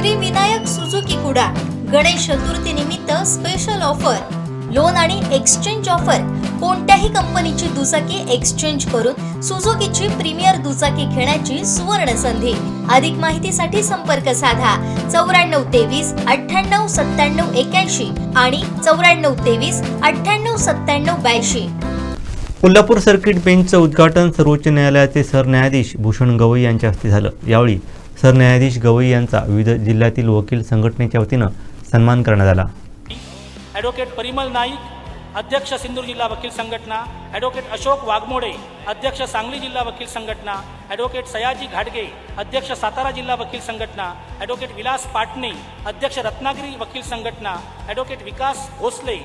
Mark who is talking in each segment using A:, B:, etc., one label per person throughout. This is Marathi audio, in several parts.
A: श्री विनायक सुझुकी कुडा गणेश चतुर्थी निमित्त स्पेशल ऑफर लोन आणि एक्सचेंज ऑफर कोणत्याही कंपनीची दुचाकी एक्सचेंज करून सुझुकीची प्रीमियर दुचाकी घेण्याची सुवर्ण संधी. अधिक माहितीसाठी संपर्क साधा. चौऱ्याण्णव तेवीस अठ्ठ्याण्णव सत्त्याण्णव एक्याऐंशी आणि चौऱ्याण्णव तेवीस अठ्ठ्याण्णव सत्त्याण्णव ब्याऐंशी.
B: कोल्हापूर सर्किट बेंचचं उद्घाटन सर्वोच्च न्यायालयाचे सरन्यायाधीश भूषण गवई यांच्या हस्ते झालं. यावेळी सरन्यायाधीश गवई यांचा विविध जिल्ह्यातील वकील संघटनेच्या वतीनं सन्मान करण्यात आला.
C: ॲडव्होकेट परिमल नाईक अध्यक्ष सिंधूर जिल्हा वकील संघटना ॲडव्होकेट अशोक वाघमोडे अध्यक्ष सांगली जिल्हा वकील संघटना ॲडव्होकेट सयाजी घाटगे अध्यक्ष सातारा जिल्हा वकील संघटना ॲडव्होकेट विलास पाटणे अध्यक्ष रत्नागिरी वकील संघटना ॲडव्होकेट विकास भोसले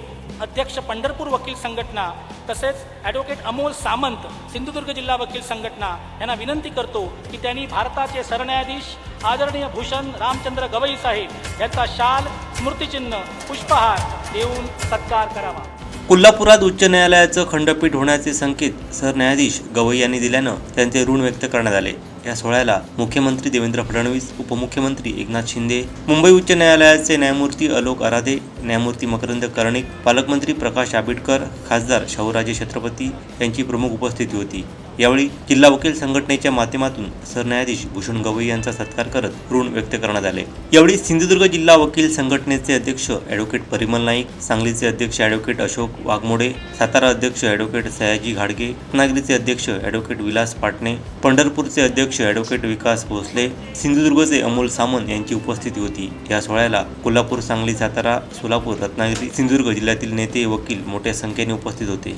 C: अध्यक्ष पंढरपूर वकील संघटना तसेच ॲडव्होकेट अमोल सामंत सिंधुदुर्ग जिल्हा वकील संघटना यांना विनंती करतो की त्यांनी भारताचे सरन्यायाधीश आदरणीय भूषण रामचंद्र गवई साहेब यांचा शाल स्मृतिचिन्ह पुष्पहार देऊन सत्कार करावा.
B: कोल्हापुरात उच्च न्यायालयाचं खंडपीठ होण्याचे संकेत सरन्यायाधीश गवई यांनी दिल्यानं त्यांचे ऋण व्यक्त करण्यात आले. या सोहळ्याला मुख्यमंत्री देवेंद्र फडणवीस उपमुख्यमंत्री एकनाथ शिंदे मुंबई उच्च न्यायालयाचे न्यायमूर्ती अलोक आराधे न्यायमूर्ती मकरंद कर्णिक पालकमंत्री प्रकाश आंबेडकर खासदार शाहूराजे छत्रपती यांची प्रमुख उपस्थिती होती. यावेळी जिल्हा वकील संघटनेच्या माध्यमातून सरन्यायाधीश भूषण गवई यांचा सत्कार करत ऋण व्यक्त करण्यात आले. यावेळी सिंधुदुर्ग जिल्हा वकील संघटनेचे अध्यक्ष ॲडव्होकेट परिमल नाईक सांगलीचे अध्यक्ष ॲडव्होकेट अशोक वाघमोडे सातारा अध्यक्ष ॲडव्होकेट सयाजी घाडगे रत्नागिरीचे अध्यक्ष ॲडव्होकेट विलास पाटणे पंढरपूरचे अध्यक्ष ॲडव्होकेट विकास भोसले सिंधुदुर्गचे अमोल सामंत यांची उपस्थिती होती. या सोहळ्याला कोल्हापूर सांगली सातारा सोलापूर रत्नागिरी सिंधुदुर्ग जिल्ह्यातील नेते वकील मोठ्या संख्येने उपस्थित होते.